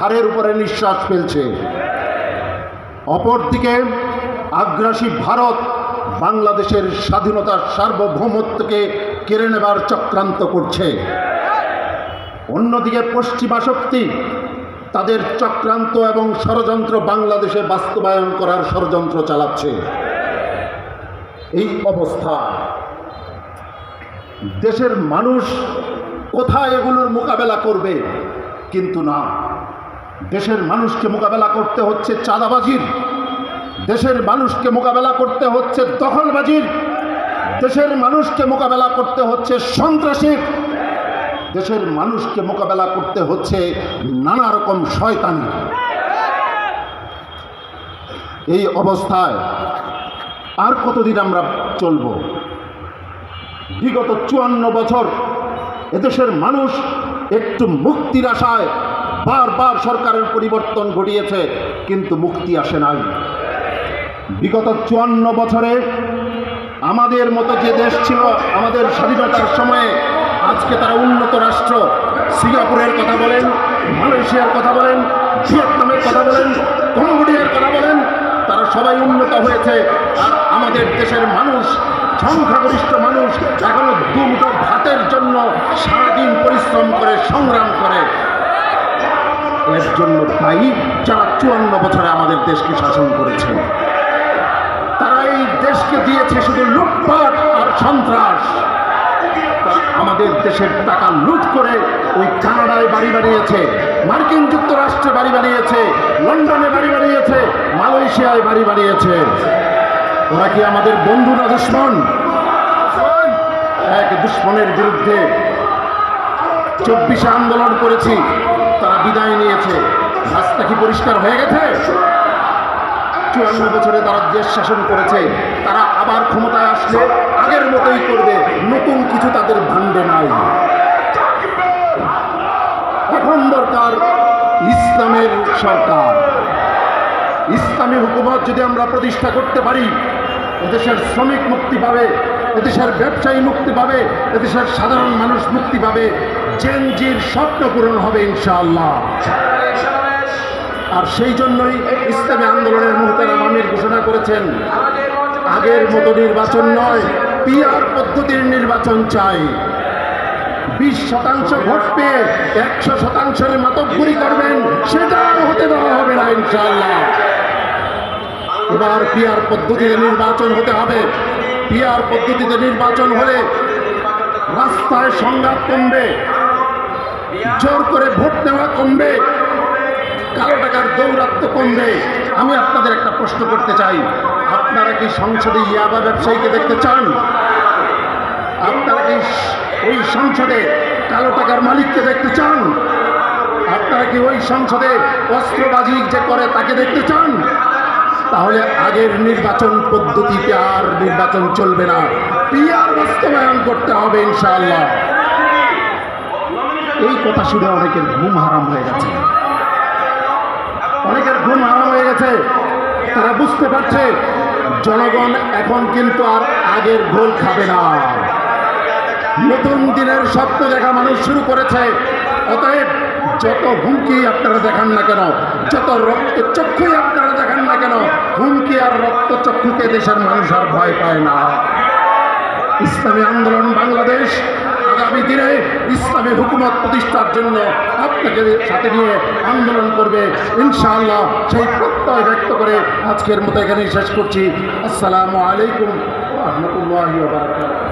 ঘাড়ের উপরে নিঃশ্বাস ফেলছে। অপরদিকে আগ্রাসী ভারত বাংলাদেশের স্বাধীনতার সার্বভৌমত্বকে কেড়ে নেবার চক্রান্ত করছে। অন্যদিকে পশ্চিমা শক্তি তাদের চক্রান্ত এবং ষড়যন্ত্র বাংলাদেশে বাস্তবায়ন করার ষড়যন্ত্র চালাচ্ছে। এই অবস্থা। দেশের মানুষ কোথায় এগুলোর মোকাবেলা করবে? কিন্তু না। দেশের মানুষকে মোকাবেলা করতে হচ্ছে চাঁদাবাজির। দেশের মানুষকে মোকাবেলা করতে হচ্ছে দখলবাজির। দেশের মানুষকে মোকাবেলা করতে হচ্ছে সন্ত্রাসীর। দেশের মানুষকে মোকাবেলা করতে হচ্ছে নানা রকম শয়তানি। এই অবস্থায় আর কতদিন আমরা চলব? বিগত চুয়ান্ন বছর এদেশের মানুষ একটু মুক্তির আশায় বারবার সরকারের পরিবর্তন ঘটিয়েছে, কিন্তু মুক্তি আসে নাই। বিগত চুয়ান্ন বছরে আমাদের মতো যে দেশ ছিল, আমাদের স্বাধীনতার সময়ে আজকে তারা উন্নত রাষ্ট্র, সিঙ্গাপুরের কথা বলেন, মালয়েশিয়ার কথা বলেন, ভিয়েতনামের কথা বলেন, কম্বোডিয়ার কথা বলেন, তারা সবাই উন্নত হয়েছে। আমাদের দেশের মানুষ, সংখ্যাগরিষ্ঠ মানুষ এখনও দুমুঠো ভাতের জন্য সারাদিন পরিশ্রম করে, সংগ্রাম করে। এর জন্য দায়ী যারা চুয়ান্ন বছরে আমাদের দেশকে শাসন করেছে তারা এই দেশকে দিয়েছে শুধু লুটপাট আর সন্ত্রাস। আমাদের দেশের টাকা লুট করে ওই কানাডায় বাড়ি বানিয়েছে, মার্কিন যুক্তরাষ্ট্রে বাড়ি বানিয়েছে, লন্ডনে বাড়ি বানিয়েছে, মালয়েশিয়ায় বাড়ি বানিয়েছে। ওরা কি আমাদের বন্ধু না দুশ্মন? এক দুশ্মনের বিরুদ্ধে চব্বিশে আন্দোলন করেছি। তারা বিদায় নিয়েছে। রাস্তা কি পরিষ্কার হয়ে গেছে? চুয়ান্ন বছরে তারা দেশ শাসন করেছে। তারা আবার ক্ষমতায় আসলে আগের মতোই করবে। নতুন কিছু তাদের ভাণ্ডে নাই। এখন দরকার ইসলামের সরকার। ইসলামী হুকুমত যদি আমরা প্রতিষ্ঠা করতে পারি, এদেশের শ্রমিক মুক্তি পাবে, এদেশের ব্যবসায়ী মুক্তি পাবে, এদেশের সাধারণ মানুষ মুক্তি পাবে। জেনজির স্বপ্ন পূরণ হবে ইনশাআল্লাহ। আর সেই জন্যই ইসলামী আন্দোলনের মুহতারাম আমির ঘোষণা করেছেন, আগের মতো নির্বাচন নয় পিআর পদ্ধতির নির্বাচন চাই। বিশ শতাংশ ভোট পেয়ে একশো শতাংশের মাতব্বরি করবেন, সেটা হতে দেওয়া হবে না ইনশাআল্লাহ। এবার পিআর পদ্ধতিতে নির্বাচন হতে হবে। পিআর পদ্ধতিতে নির্বাচন হলে রাস্তায় সংঘাত কমবে। জোর করে ভোট নেওয়া কমবে। কালো টাকার দৌরাত্ম কমবে। আমি আপনাদের একটা প্রশ্ন করতে চাই। আপনারা কি সংসদে ইয়াবা ব্যবসায়ীকে দেখতে চান? আপনারা কি ওই সংসদে কালো টাকার মালিককে দেখতে চান? আপনারা কি ওই সংসদে অস্ত্রবাজি যে করে তাকে দেখতে চান? তাহলে আগের নির্বাচন পদ্ধতিতে আর নির্বাচন চলবে না। পিআর বাস্তবায়ন করতে হবে ইনশাআল্লাহ। এই কথা শুনে অনেকের ঘুম হারাম হয়ে গেছে। অনেকের ঘুম হারাম হয়ে গেছে। তারা বুঝতে পারছে, জনগণ এখন কিন্তু আর আগের গোল খাবে না। নতুন দিনের স্বপ্ন দেখা মানুষ শুরু করেছে। অতএব যত হুমকি আপনারা দেখান না কেন, যত রক্ত চক্ষুই আপনারা দেখান না কেন, হুমকি আর রক্ত চক্ষুকে দেশের মানুষ আর ভয় পায় না। ইসলামী আন্দোলন বাংলাদেশ হুকুমত প্রতিষ্ঠার জন্য আপনাকে সাথে নিয়ে আন্দোলন করবে। ইনশাআল্লাহ সেই প্রত্যয় ব্যক্ত করে আজকের মতো এখানেই শেষ করছি। আসসালামু আলাইকুম রহমতুল্লাহ বারকাত